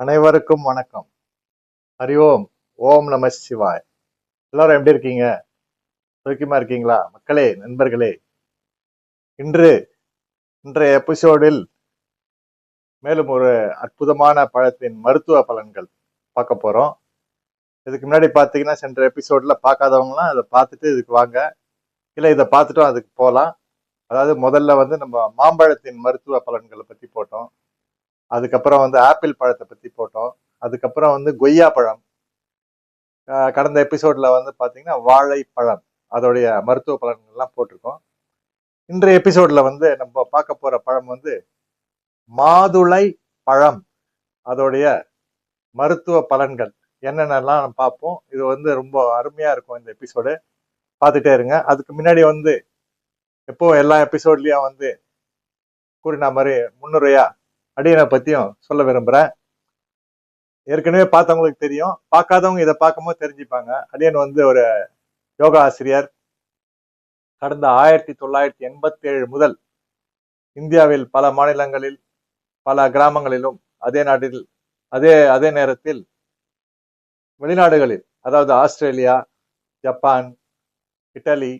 அனைவருக்கும் வணக்கம். ஹரி ஓம் ஓம் நம சிவாய். எல்லாரும் எப்படி இருக்கீங்க? சுருக்கமா இருக்கீங்களா? மக்களே நண்பர்களே இன்று இன்றைய எபிசோடில் மேலும் ஒரு அற்புதமான பழத்தின் மருத்துவ பலன்கள் பார்க்க போறோம். இதுக்கு முன்னாடி பார்த்தீங்கன்னா சென்ற எபிசோட்ல பார்க்காதவங்களாம் அதை பார்த்துட்டு இதுக்கு வாங்க. இல்லை இதை பார்த்துட்டும் அதுக்கு போகலாம். அதாவது முதல்ல வந்து நம்ம மாம்பழத்தின் மருத்துவ பலன்களை பற்றி போட்டோம். அதுக்கப்புறம் வந்து ஆப்பிள் பழத்தை பற்றி போட்டோம். அதுக்கப்புறம் வந்து கொய்யா பழம். கடந்த எபிசோட்ல வந்து பார்த்தீங்கன்னா வாழைப்பழம் அதோடைய மருத்துவ பலன்கள்லாம் போட்டிருக்கோம். இன்றைய எபிசோட்ல வந்து நம்ம பார்க்க போற பழம் வந்து மாதுளை பழம். அதோடைய மருத்துவ பலன்கள் என்னென்னலாம் நம்ம பார்ப்போம். இது வந்து ரொம்ப அருமையா இருக்கும் இந்த எபிசோடு. பார்த்துட்டே இருங்க. அதுக்கு முன்னாடி வந்து எப்போ எல்லா எபிசோட்லயும் வந்து கூறின மாதிரி முன்னுரையா அடியனை பத்தியும் சொல்ல விரும்புறேன். ஏற்கனவே பார்த்தவங்களுக்கு தெரியும். பார்க்காதவங்க இதை பார்க்கும்போது தெரிஞ்சுப்பாங்க. அடியன் வந்து ஒரு யோகா ஆசிரியர். கடந்த ஆயிரத்தி தொள்ளாயிரத்தி எண்பத்தி ஏழு முதல் இந்தியாவில் பல மாநிலங்களில் பல கிராமங்களிலும் அதே நாட்டில் அதே அதே நேரத்தில் வெளிநாடுகளில் அதாவது Australia Japan Italy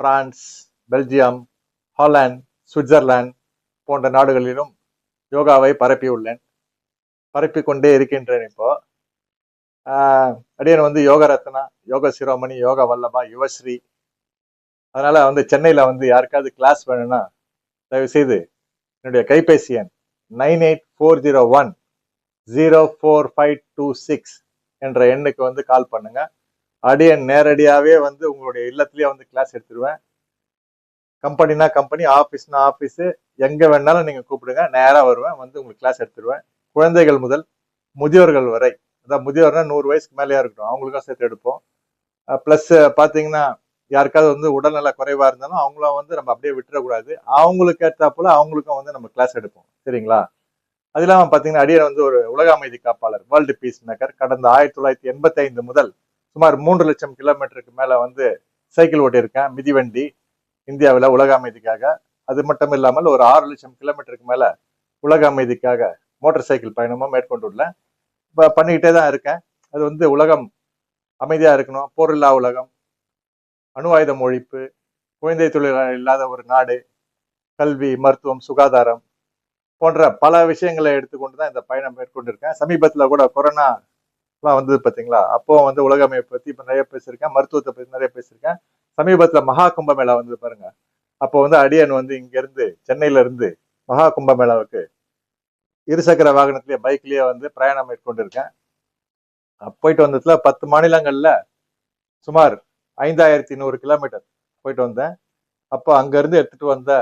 France Belgium Holland Switzerland போன்ற நாடுகளிலும் யோகாவை பரப்பியுள்ளேன். பரப்பி கொண்டே இருக்கின்றேன் இப்போ. அடியன் வந்து யோக ரத்னா யோக சிரோமணி யோக வல்லபா யுவஸ்ரீ அதனால வந்து சென்னையில் வந்து யாருக்காவது கிளாஸ் வேணும்னா தயவுசெய்து என்னுடைய கைபேசி எண் nine eight four zero one zero four five two six என்ற எண்ணுக்கு வந்து கால் பண்ணுங்க. அடியன் நேரடியாகவே வந்து உங்களுடைய இல்லத்திலேயே வந்து கிளாஸ் எடுத்துருவேன். கம்பெனினா கம்பெனி ஆஃபீஸ்னா ஆஃபீஸு எங்கே வேணாலும் நீங்கள் கூப்பிடுங்க. நேராக வருவேன். வந்து உங்களுக்கு கிளாஸ் எடுத்துருவேன். குழந்தைகள் முதல் முதியோர்கள் வரை அதான் முதியோர்னா நூறு வயசுக்கு மேலேயா இருக்கட்டும் அவங்களுக்கும் சேர்த்து எடுப்போம். ப்ளஸ் பார்த்தீங்கன்னா யாருக்காவது வந்து உடல்நல குறைவாக இருந்தாலும் அவங்களும் வந்து நம்ம அப்படியே விட்டுறக்கூடாது. அவங்களுக்கு ஏற்றாப்புல அவங்களுக்கும் வந்து நம்ம கிளாஸ் எடுப்போம். சரிங்களா? அது இல்லாமல் பார்த்தீங்கன்னா அடியர் வந்து ஒரு உலக அமைதி காப்பாளர் வேர்ல்டு பீஸ் மேக்கர் கடந்த ஆயிரத்தி தொள்ளாயிரத்தி எண்பத்தி ஐந்து முதல் சுமார் மூன்று லட்சம் கிலோமீட்டருக்கு மேலே வந்து சைக்கிள் ஓட்டியிருக்கேன். மிதிவண்டி இந்தியாவில் உலக அமைதிக்காக அது மட்டும் இல்லாமல் ஒரு ஆறு லட்சம் கிலோமீட்டருக்கு மேலே உலக அமைதிக்காக மோட்டார் சைக்கிள் பயணமும் மேற்கொண்டுள்ளேன் இப்போ பண்ணிக்கிட்டே தான் இருக்கேன். அது வந்து உலகம் அமைதியாக இருக்கணும். போரில்லா உலகம் அணு ஆயுதம் ஒழிப்பு குழந்தை தொழிலாளர் இல்லாத ஒரு நாடு கல்வி மருத்துவம் சுகாதாரம் போன்ற பல விஷயங்களை எடுத்துக்கொண்டு தான் இந்த பயணம் மேற்கொண்டிருக்கேன். சமீபத்தில் கூட கொரோனா எல்லாம் வந்தது பார்த்தீங்களா அப்போ வந்து உலக அமைப்பை பற்றி இப்போ நிறைய பேசியிருக்கேன் மருத்துவத்தை பற்றி நிறைய பேசியிருக்கேன். சமீபத்துல மகா கும்பமேளா வந்து பாருங்க. அப்போ வந்து அடியன் வந்து இங்க இருந்து சென்னையில இருந்து மகா கும்பமேளாவுக்கு இருசக்கர வாகனத்திலேயே பைக்லயே வந்து பிரயாணம் மேற்கொண்டிருக்கேன். போயிட்டு வந்ததுல பத்து மாநிலங்கள்ல சுமார் ஐந்தாயிரத்தி நூறு கிலோமீட்டர் போயிட்டு வந்தேன். அப்போ அங்கேருந்து எடுத்துகிட்டு எடுத்துட்டு வந்த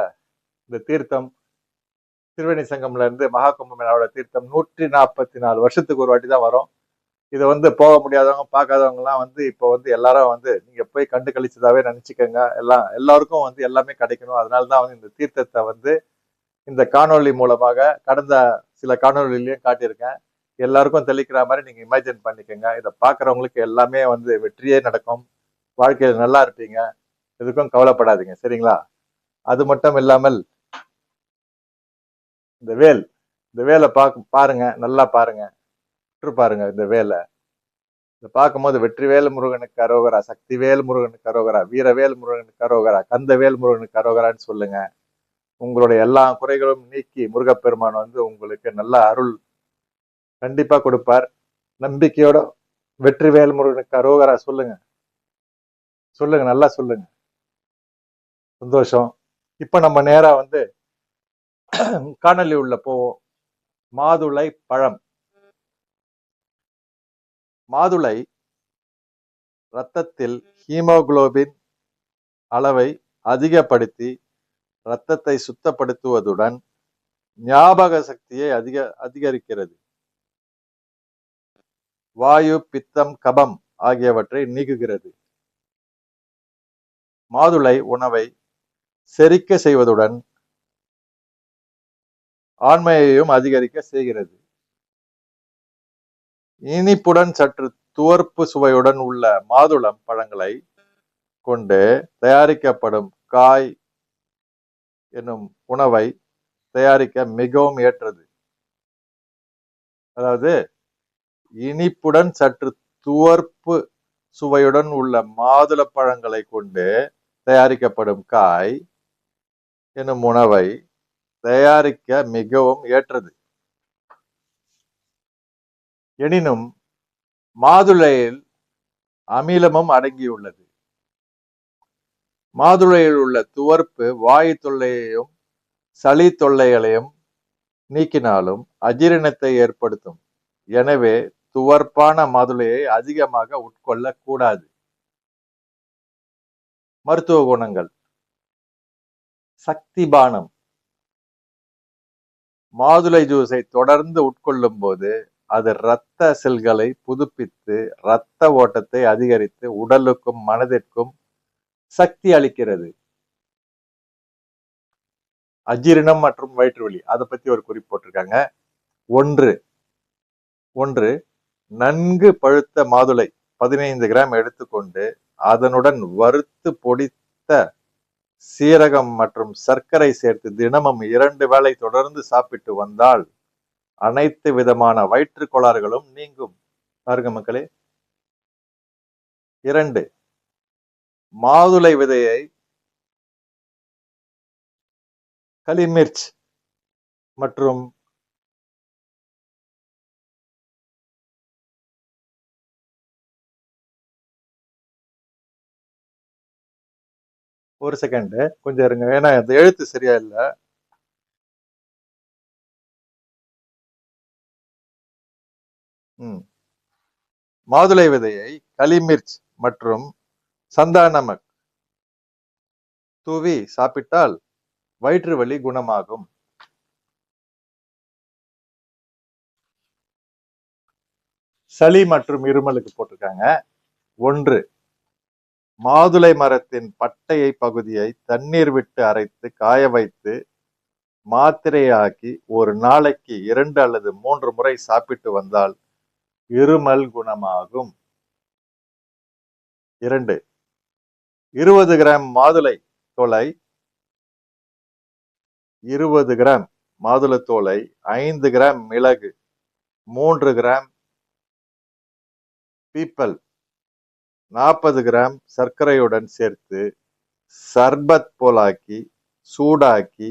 இந்த தீர்த்தம் திருவேணி சங்கம்ல இருந்து மகா கும்பமேளாவோட தீர்த்தம் நூற்றி நாற்பத்தி நாலு வருஷத்துக்கு ஒரு வாட்டி தான் வரும். இதை வந்து போக முடியாதவங்க பார்க்காதவங்கலாம் வந்து இப்போ வந்து எல்லாரும் வந்து நீங்கள் போய் கண்டு கழிச்சதாவே நினச்சிக்கோங்க. எல்லாம் எல்லாருக்கும் வந்து எல்லாமே கிடைக்கணும். அதனால தான் வந்து இந்த தீர்த்தத்தை வந்து இந்த காணொளி மூலமாக கடந்த சில காணொலிலையும் காட்டியிருக்கேன். எல்லாருக்கும் தெளிக்கிற மாதிரி நீங்கள் இமேஜின் பண்ணிக்கோங்க. இதை பார்க்குறவங்களுக்கு எல்லாமே வந்து வெற்றியே நடக்கும். வாழ்க்கையில் நல்லா இருப்பீங்க. எதுக்கும் கவலைப்படாதீங்க. சரிங்களா? அது மட்டும் இல்லாமல் இந்த வேல் இந்த வேலை பார்க்க பாருங்க. நல்லா பாருங்க. உற்று பாருங்க இந்த வேலை. இதை பார்க்கும்போது வெற்றிவேல் முருகனுக்கு அரோகரா சக்திவேல் முருகனுக்கு அரோகரா வீரவேல் முருகனுக்கு அரோகரா கந்தவேல் முருகனுக்கு அரோகரான்னு சொல்லுங்க. உங்களுடைய எல்லா குறைகளும் நீக்கி முருகப்பெருமான் வந்து உங்களுக்கு நல்ல அருள் கண்டிப்பா கொடுப்பார். நம்பிக்கையோட வெற்றிவேல் முருகனுக்கு அரோகரா சொல்லுங்க. சொல்லுங்க நல்லா சொல்லுங்க. சந்தோஷம். இப்ப நம்ம நேரா வந்து காணொலி உள்ள போவோம். மாதுளை பழம். மாதுளை இரத்தத்தில் ஹீமோகுளோபின் அளவை அதிகப்படுத்தி இரத்தத்தை சுத்தப்படுத்துவதுடன் ஞாபக சக்தியை அதிக அதிகரிக்கிறது. வாயு பித்தம் கபம் ஆகியவற்றை நீக்குகிறது. மாதுளை உணவை செரிக்க செய்வதுடன் ஆண்மையையும் அதிகரிக்க செய்கிறது. இனிப்புடன் சற்று துவர்ப்பு சுவையுடன் உள்ள மாதுளம் பழங்களை கொண்டு தயாரிக்கப்படும் காய் என்னும் உணவை தயாரிக்க மிகவும் ஏற்றது. அதாவது இனிப்புடன் சற்று துவர்ப்பு சுவையுடன் உள்ள மாதுள பழங்களை கொண்டு தயாரிக்கப்படும் காய் எனும் உணவை தயாரிக்க மிகவும் ஏற்றது. எனினும் மாதுளையில் அமிலமும் அடங்கியுள்ளது. மாதுளையில் உள்ள துவர்ப்பு வாயு தொல்லையையும் சளி தொல்லைகளையும் நீக்கினாலும் அஜீரணத்தை ஏற்படுத்தும். எனவே துவர்ப்பான மாதுளையை அதிகமாக உட்கொள்ள கூடாது மருத்துவ குணங்கள். சக்தி பானம். மாதுளை ஜூஸை தொடர்ந்து உட்கொள்ளும் போது அது இரத்த செல்களை புதுப்பித்து இரத்த ஓட்டத்தை அதிகரித்து உடலுக்கும் மனதிற்கும் சக்தி அளிக்கிறது. அஜீரணம் மற்றும் வயிற்று வலி அதை பத்தி ஒரு குறிப்பு போட்டிருக்காங்க. ஒன்று ஒன்று நன்கு பழுத்த மாதுளை பதினைந்து கிராம் எடுத்துக்கொண்டு அதனுடன் வறுத்து பொடித்த சீரகம் மற்றும் சர்க்கரை சேர்த்து தினமும் இரண்டு வேளை தொடர்ந்து சாப்பிட்டு வந்தால் அனைத்து விதமான வயிற்று கோளாறுகளும் நீங்கும். பாருங்க மக்களே. இரண்டு மாதுளை விதையை களிமிர்ச் மற்றும் ஒரு செகண்ட் கொஞ்சம் இருங்க. ஏன்னா அந்த எழுத்து சரியா இல்ல. மாதுளை விதையை களிமிர்ச் மற்றும் சந்தானமக் தூவி சாப்பிட்டால் வயிற்று வலி குணமாகும். சளி மற்றும் இருமலுக்கு போட்டிருக்காங்க. ஒன்று மாதுளை மரத்தின் பட்டையை பகுதியை தண்ணீர் விட்டு அரைத்து காய வைத்து மாத்திரையாக்கி ஒரு நாளைக்கு இரண்டு அல்லது மூன்று முறை சாப்பிட்டு வந்தால் இருமல் குணமாகும். இரண்டு. இருபது கிராம் மாதுளை தோலை. இருபது கிராம் மாதுளத்தோலை ஐந்து கிராம் மிளகு மூன்று கிராம் பீப்பல் நாற்பது கிராம் சர்க்கரையுடன் சேர்த்து சர்பத் போலாக்கி சூடாக்கி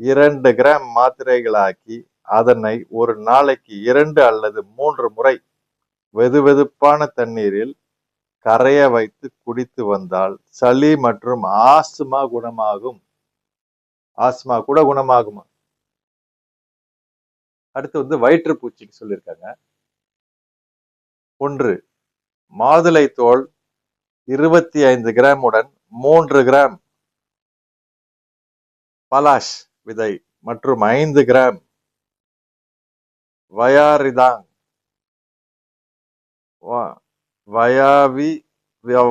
இரண்டு கிராம் மாத்திரைகளாக்கி அதனை ஒரு நாளைக்கு இரண்டு அல்லது மூன்று முறை வெதுவெதுப்பான தண்ணீரில் கரைய வைத்து குடித்து வந்தால் சளி மற்றும் ஆஸ்துமா குணமாகும். ஆஸ்மா கூட குணமாகும்? அடுத்து வந்து வயிற்றுப்பூச்சிக்கு சொல்லியிருக்காங்க. ஒன்று மாதுளை தோல் இருபத்தி ஐந்து கிராமுடன் மூன்று கிராம் பலாஷ் விதை மற்றும் ஐந்து கிராம் வயாரிதாங். வயாவி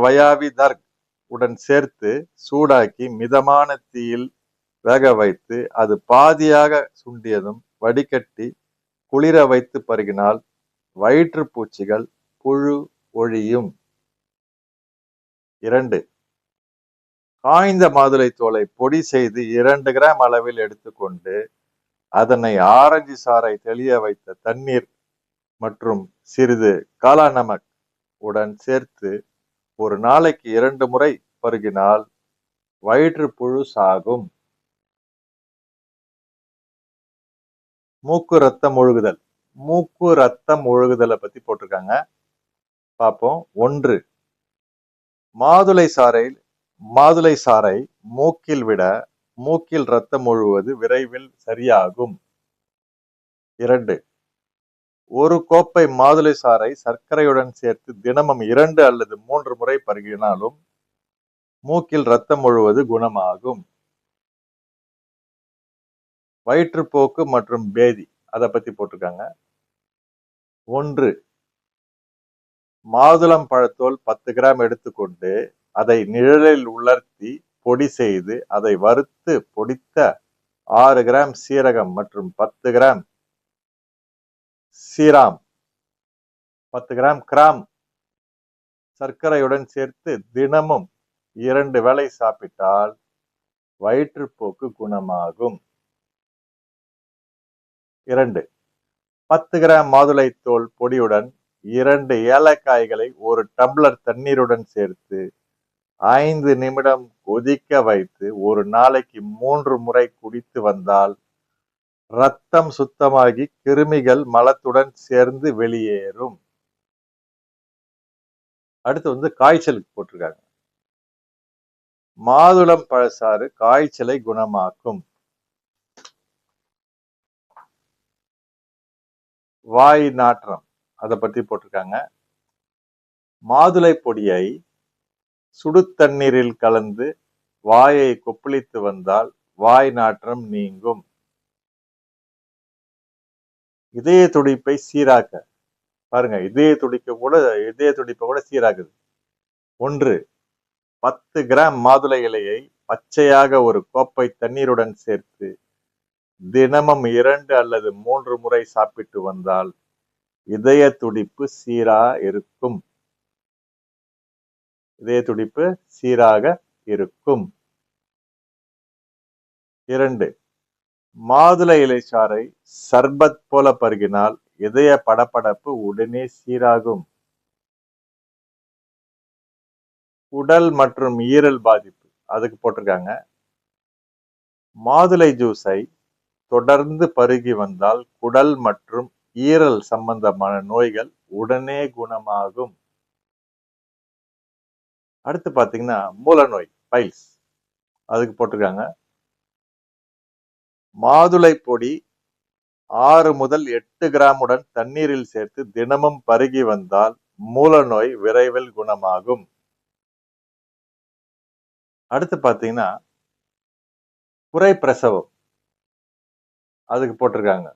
வயாவி தர்க் உடன் சேர்த்து சூடாக்கி மிதமான தீயில் வேக வைத்து அது பாதியாக சுண்டியதும் வடிகட்டி குளிர வைத்து பருகினால் வயிற்றுப்பூச்சிகள் புழு ஒழியும். இரண்டு காய்ந்த மாதுளை தோலை பொடி செய்து இரண்டு கிராம் அளவில் எடுத்துக்கொண்டு அதனை ஆரஞ்சு சாறை தெளிய வைத்த தண்ணீர் மற்றும் சிறிது காலா நமக் உடன் சேர்த்து ஒரு நாளைக்கு இரண்டு முறை பருகினால் வயிற்றுப்புழு சாகும். மூக்கு ரத்தம் ஒழுகுதல். மூக்கு ரத்தம் ஒழுகுதலை பத்தி போட்டிருக்காங்க. பார்ப்போம் ஒன்று. மாதுளை சாறை மாதுளை சாறை மூக்கில் விட மூக்கில் ரத்தம் முழுவது விரைவில் சரியாகும். இரண்டு. ஒரு கோப்பை மாதுளை சாறை சர்க்கரையுடன் சேர்த்து தினமும் இரண்டு அல்லது மூன்று முறை பருகினாலும் மூக்கில் ரத்தம் ஒழுவது குணமாகும். வயிற்றுப்போக்கு மற்றும் பேதி அதை பத்தி போட்டிருக்காங்க. ஒன்று. மாதுளம் பழத்தோல் பத்து கிராம் எடுத்துக்கொண்டு அதை நிழலில் உலர்த்தி பொடி செய்து அதை வறுத்து பொடித்த ஆறு கிராம் சீரகம் மற்றும் பத்து கிராம் சீராம் பத்து கிராம் கிராம் சர்க்கரையுடன் சேர்த்து தினமும் இரண்டு வேளை சாப்பிட்டால் வயிற்றுப்போக்கு குணமாகும். இரண்டு பத்து கிராம் மாதுளை தோல் பொடியுடன் இரண்டு ஏலக்காய்களை ஒரு டம்ளர் தண்ணீருடன் சேர்த்து ஐந்து நிமிடம் கொதிக்க வைத்து ஒரு நாளைக்கு மூன்று முறை குடித்து வந்தால் ரத்தம் சுத்தமாகி கிருமிகள் மலத்துடன் சேர்ந்து வெளியேறும். அடுத்து வந்து காய்ச்சலுக்கு போட்டிருக்காங்க. மாதுளம் பழசாறு காய்ச்சலை குணமாக்கும். வாய் நாற்றம் அதை பத்தி போட்டிருக்காங்க. மாதுளை பொடியை சுடு தண்ணீரில் கலந்து வாயை கொப்பளித்து வந்தால் வாய் நாற்றம் நீங்கும். இதய துடிப்பை சீராக்க. பாருங்க இதய துடிக்க கூட இதய துடிப்பை கூட சீராக்குது. ஒன்று பத்து கிராம் மாதுளை இலையை பச்சையாக ஒரு கோப்பை தண்ணீருடன் சேர்த்து தினமும் இரண்டு அல்லது மூன்று முறை சாப்பிட்டு வந்தால் இதய துடிப்பு சீரா இருக்கும். இதய துடிப்பு சீராக இருக்கும். இரண்டு மாதுளை இலை சாறை சர்பத் போல பருகினால் இதய படபடப்பு உடனே சீராகும். உடல் மற்றும் ஈரல் பாதிப்பு அதுக்கு போட்டிருக்காங்க. மாதுளை ஜூஸை தொடர்ந்து பருகி வந்தால் குடல் மற்றும் ஈரல் சம்பந்தமான நோய்கள் உடனே குணமாகும். அடுத்து பாத்தீங்கன்னா மூல நோய் பைல்ஸ் அதுக்கு போட்டிருக்காங்க. மாதுளை பொடி ஆறு முதல் எட்டு கிராமுடன் தண்ணீரில் சேர்த்து தினமும் பருகி வந்தால் மூல நோய் விரைவில் குணமாகும். அடுத்து பாத்தீங்கன்னா குறை பிரசவம் அதுக்கு போட்டிருக்காங்க.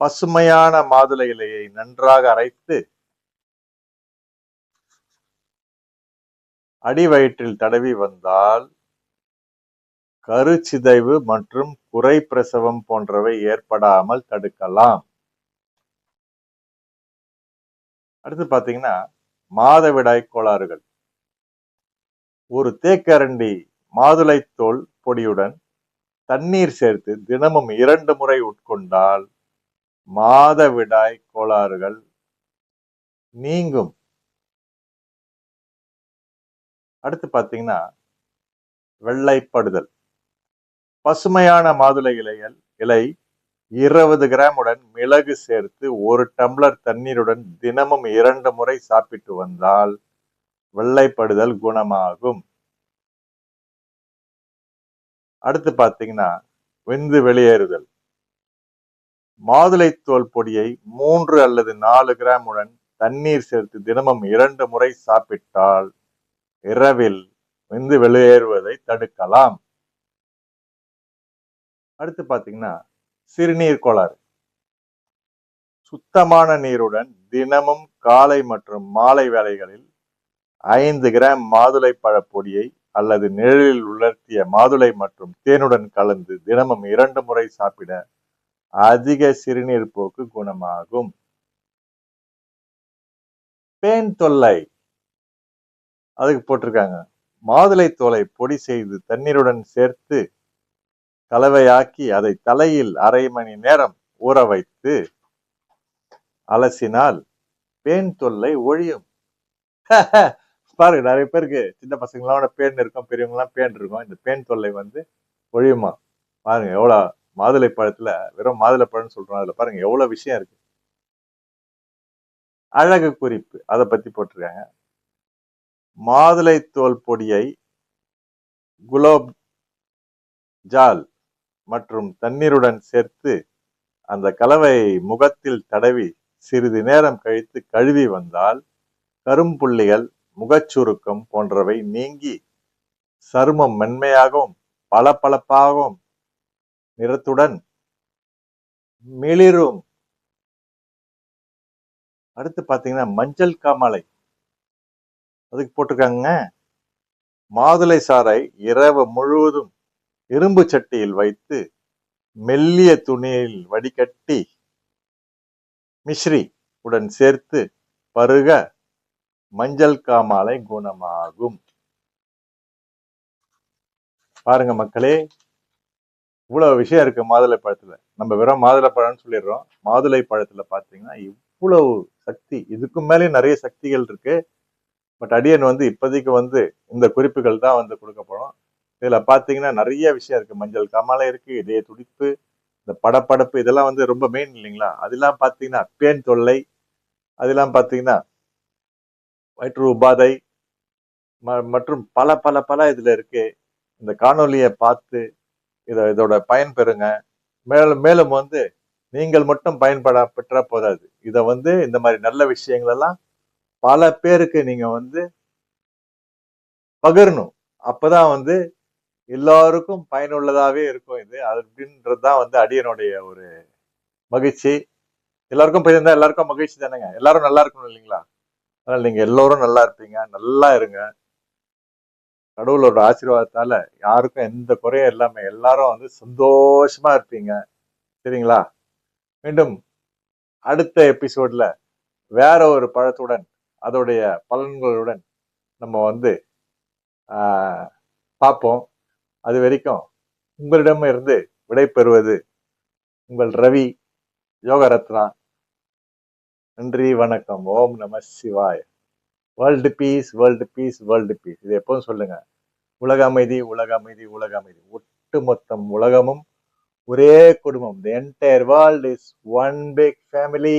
பசுமையான மாதுளை இலையை நன்றாக அரைத்து அடி வயிற்றில் தடவி வந்தால் கருச்சிதைவு மற்றும் குறை பிரசவம் போன்றவை ஏற்படாமல் தடுக்கலாம். அடுத்து பாத்தீங்கன்னா மாதவிடாய் கோளாறுகள். ஒரு தேக்கரண்டி மாதுளை தோல் பொடியுடன் தண்ணீர் சேர்த்து தினமும் இரண்டு முறை உட்கொண்டால் மாதவிடாய் கோளாறுகள் நீங்கும். அடுத்து பாத்தீங்கன்னா வெள்ளைப்படுதல். பசுமையான மாதுளை இலைகள் இலை இருபது கிராமுடன் மிளகு சேர்த்து ஒரு டம்ளர் தண்ணீருடன் தினமும் இரண்டு முறை சாப்பிட்டு வந்தால் வெள்ளைப்படுதல் குணமாகும். அடுத்து பாத்தீங்கன்னா விந்து வெளியேறுதல். மாதுளை தோல் பொடியை மூன்று அல்லது நாலு கிராமுடன் தண்ணீர் சேர்த்து தினமும் இரண்டு முறை சாப்பிட்டால் இரவில் விந்து வெளியேறுவதை தடுக்கலாம். அடுத்து பாத்தீங்கன்னா சிறுநீர் கோளாறு. சுத்தமான நீருடன் தினமும் காலை மற்றும் மாலை வேலைகளில் ஐந்து கிராம் மாதுளை பழப்பொடியை அல்லது நிழலில் உலர்த்திய மாதுளை மற்றும் தேனுடன் கலந்து தினமும் இரண்டு முறை சாப்பிட அதிக சிறுநீர் போக்கு குணமாகும். பேன் தொல்லை. அதுக்கு போட்டிருக்காங்க. மாதுளை தோலை பொடி செய்து தண்ணீருடன் சேர்த்து கலவையாக்கி அதை தலையில் அரை மணி நேரம் ஊற வைத்து அலசினால் பேன் தொல்லை ஒழியும். பாருங்க நிறைய பேருக்கு சின்ன பசங்களாம் பேன் இருக்கும் பெரியவங்களாம் பேன் இருக்கும். இந்த பேன் தொல்லை வந்து ஒழியுமா? பாருங்க எவ்வளோ மாதுளை பழத்துல வெறும் மாதுளை பழம்னு சொல்றோம் அதுல. பாருங்க எவ்வளவு விஷயம் இருக்கு. அழகு குறிப்பு அதை பத்தி போட்டிருக்காங்க. மாதுளை தோல் பொடியை குலோப் ஜால் மற்றும் தண்ணீருடன் சேர்த்து அந்த கலவையை முகத்தில் தடவி சிறிது நேரம் கழித்து கழுவி வந்தால் கரும்புள்ளிகள் முகச்சுருக்கம் போன்றவை நீங்கி சருமம் மென்மையாகவும் பளபளப்பாகவும் நிறத்துடன் மிளிரும். அடுத்து பார்த்தீங்கன்னா மஞ்சள் காமாலை. அதுக்கு போட்டிருக்காங்க மாதுளை சாறை இரவு முழுவதும் இரும்பு சட்டியில் வைத்து மெல்லிய துணியில் வடிகட்டி மிஸ்ரி உடன் சேர்த்து பருக மஞ்சள் காமாலை குணமாகும். பாருங்க மக்களே இவ்வளவு விஷயம் இருக்கு மாதுளை பழத்துல. நம்ம வெறும் மாதுளை பழம்னு சொல்லிடுறோம். மாதுளை பழத்துல பாத்தீங்கன்னா இவ்வளவு சக்தி இதுக்கும் மேலே நிறைய சக்திகள் இருக்கு. பட் அடியன் வந்து இப்போதைக்கு வந்து இந்த குறிப்புகள் தான் வந்து கொடுக்கப்படும் இதில் பார்த்தீங்கன்னா நிறைய விஷயம் இருக்குது மஞ்சள் கமலை இருக்குது இதய துடிப்பு இந்த படப்படப்பு இதெல்லாம் வந்து ரொம்ப மெயின் இல்லைங்களா? அதெல்லாம் பார்த்தீங்கன்னா பேன் தொல்லை அதெல்லாம் பார்த்தீங்கன்னா வயிற்று உபாதை ம- மற்றும் பல பல பல இதில் இருக்கு. இந்த காணொளியை பார்த்து இதை இதோட பயன் பெறுங்க. மேலும் மேலும் வந்து நீங்கள் மட்டும் பயன்பட பெற்றா போதாது. இதை வந்து இந்த மாதிரி நல்ல விஷயங்களெல்லாம் பல பேருக்கு நீங்க வந்து பகிரணும். அப்பதான் வந்து எல்லாருக்கும் பயனுள்ளதாவே இருக்கும் இது. அப்படின்றதுதான் வந்து அடியனுடைய ஒரு மகிழ்ச்சி. எல்லாருக்கும் போயிருந்தா எல்லாருக்கும் மகிழ்ச்சி தானேங்க. எல்லாரும் நல்லா இருக்கணும் இல்லைங்களா? அதனால நீங்க எல்லோரும் நல்லா இருப்பீங்க. நல்லா இருங்க. கடவுளோட ஆசீர்வாதத்தால யாருக்கும் எந்த குறையும் இல்லாம எல்லாரும் வந்து சந்தோஷமா இருப்பீங்க. சரிங்களா? மீண்டும் அடுத்த எபிசோட்ல வேற ஒரு பழத்துடன் அதோடைய பலன்களுடன் நம்ம வந்து பார்ப்போம். அது வரைக்கும் உங்களிடம் இருந்து விடை பெறுவது உங்கள் ரவி யோக ரத்னா நன்றி வணக்கம். ஓம் நம சிவாய். World peace world peace world peace இது எப்பவும் சொல்லுங்க. உலக அமைதி உலக அமைதி உலக அமைதி. ஒட்டுமொத்தம் உலகமும் ஒரே குடும்பம். The entire world is one big family